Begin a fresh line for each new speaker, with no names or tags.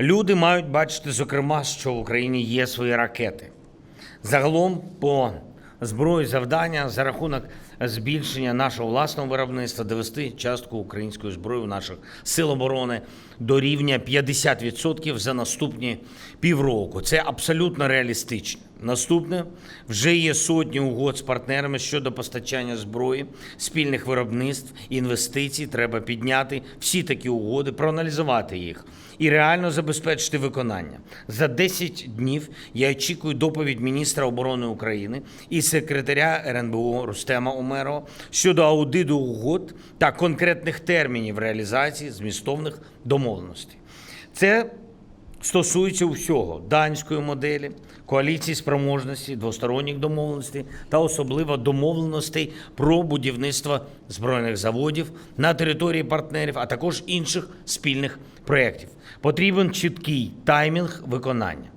Люди мають бачити, зокрема, що в Україні є свої ракети. Загалом по зброї завдання за рахунок збільшення нашого власного виробництва довести частку української зброї в наших сил оборони до рівня 50% за наступні півроку. Це абсолютно реалістично. Наступне вже є сотні угод з партнерами щодо постачання зброї, спільних виробництв, інвестицій. Треба підняти всі такі угоди, проаналізувати їх і реально забезпечити виконання. За 10 днів я очікую доповідь міністра оборони України і секретаря РНБО Рустема Умерова щодо аудиту угод та конкретних термінів реалізації змістовних домовленостей. Це стосується усього данської моделі, коаліції спроможності, двосторонніх домовленостей та особливо домовленостей про будівництво збройних заводів на території партнерів, а також інших спільних проєктів. Потрібен чіткий таймінг виконання.